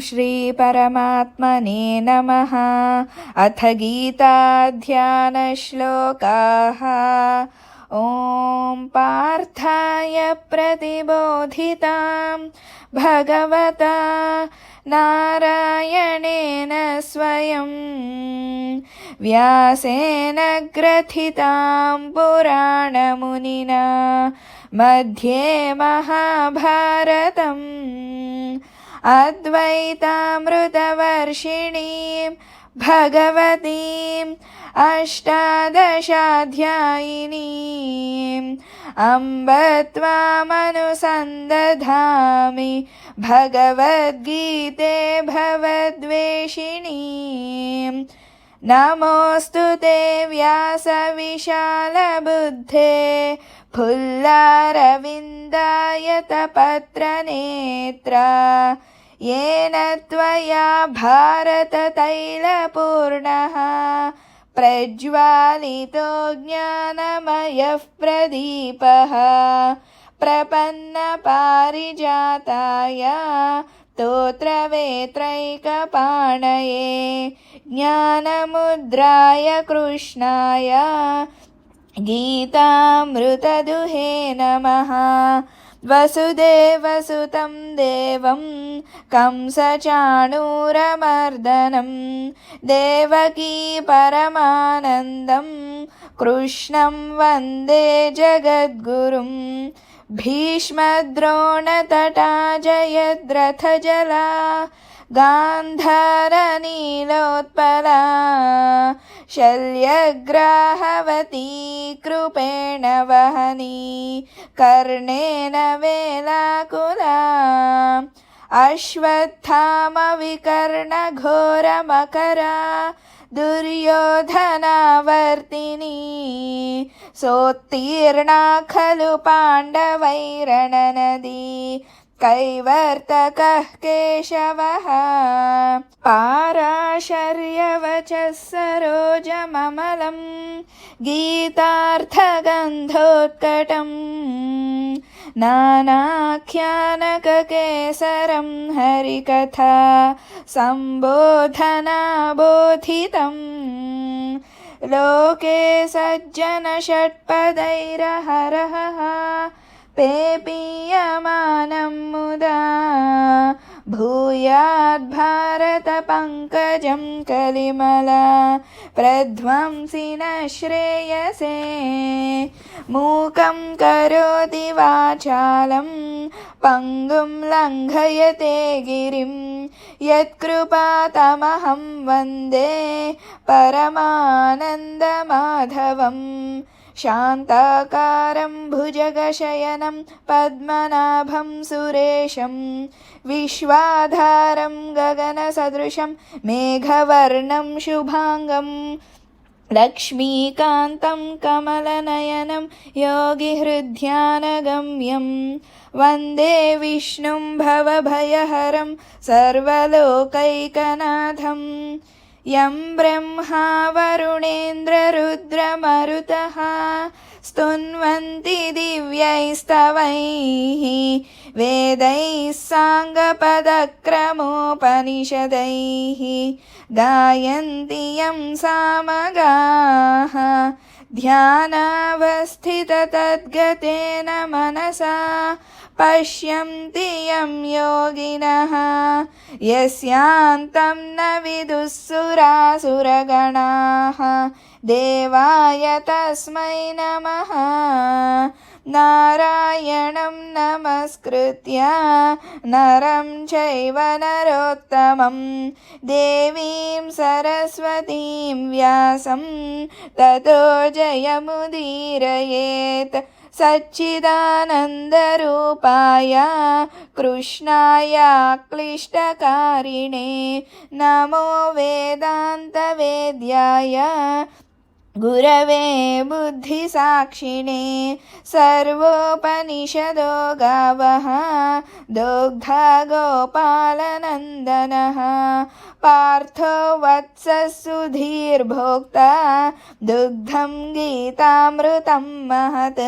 श्रीपरमात्मने नमः। अथ गीताध्यानश्लोकाः। ॐ पार्थाय प्रतिबोधितां। भगवता नारायणेन स्वयं। व्यासेन ग्रथितां पुराणमुनिना। मध्ये महाभारतम्। अद्वैतामृतवर्षिणीं भगवतीम् अष्टादशाध्यायिनीम् अम्ब त्वामनुसन्दधामि भगवद्गीते भवद्वेषिणीम् नमोऽस्तु ते व्यासविशालबुद्धे फुल्लारविन्दायतपत्रनेत्रा येन त्वया भारततैलपूर्णः प्रज्वालितो ज्ञानमयः प्रदीपः प्रपन्नपारिजाताय स्तोत्रवेत्रैकपाणये ज्ञानमुद्राय कृष्णाय गीतामृतदुहे नमः वसुदेवसुतं देवं कंसचाणूरमर्दनं देवकी परमानन्दं कृष्णं वन्दे जगद्गुरुं भीष्मद्रोणतटा जयद्रथजला गान्धारनीलोत्पला शल्यग्राहवती कृपेण वहनी कर्णेन वेलाकुला अश्वत्थामविकर्णघोरमकरा दुर्योधनावर्तिनी सोत्तीर्णा खलु पाण्डवैरणनदी कैवर्तकः केशवः पाराशर्यवचः सरोजममलं गीतार्थगन्धोत्कटम् नानाख्यानककेसरं हरिकथा सम्बोधनाबोधितम् लोके सज्जनषट्पदैरहरः पेपीयमानं मुदा भूयाद्भारतपङ्कजं कलिमला प्रध्वंसि न श्रेयसे मूकं करोति वाचालं पङ्गुं लङ्घयते गिरिं यत्कृपातमहं वन्दे परमानन्दमाधवम् शान्ताकारं भुजगशयनं पद्मनाभं सुरेशं विश्वाधारं गगनसदृशं मेघवर्णं शुभाङ्गं लक्ष्मीकान्तं कमलनयनं योगिहृद्यानगम्यं वंदे विष्णुं भवभयहरं सर्वलोकैकनाथम् यं ब्रह्मा वरुणेन्द्ररुद्रमरुतः स्तुन्वन्ति दिव्यैस्तवैः वेदैः साङ्गपदक्रमोपनिषदैः गायन्ति यं सामगाः ध्यानावस्थिततद्गतेन मनसा पश्यन्ति यं योगिनः यस्यान्तं न विदुःसुरासुरगणाः देवाय तस्मै नमः नारायणं नमस्कृत्य नरं चैव नरोत्तमं देवीं सरस्वतीं व्यासं ततो जयमुदीरयेत् सच्चिदानन्दरूपाय कृष्णाय क्लिष्टकारिणे नमो वेदान्तवेद्याय गुरवे बुद्धिसाक्षिणे सर्वोपनिषदो गावः दोग्धा गोपालनन्दनः पार्थो वत्ससुधीर्भोक्ता दुग्धं गीतामृतं महत्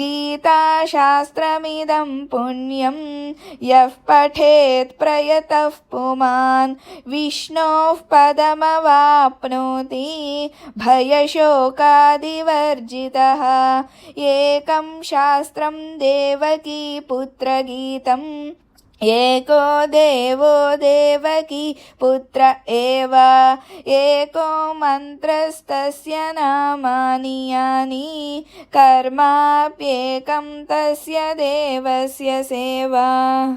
गीताशास्त्रमिदं पुण्यं यः पठेत् प्रयतः पुमान्। विष्णोः पदमवाप्नोति भयशोकादिवर्जितः। एकं शास्त्रं देवकी ఏకో దేవో దేవకి పుత్ర ఏవ? ఏకో మంత్రస్తస్య నామాని యాని. కర్మాప్యేకం తస్య దేవస్య సేవా.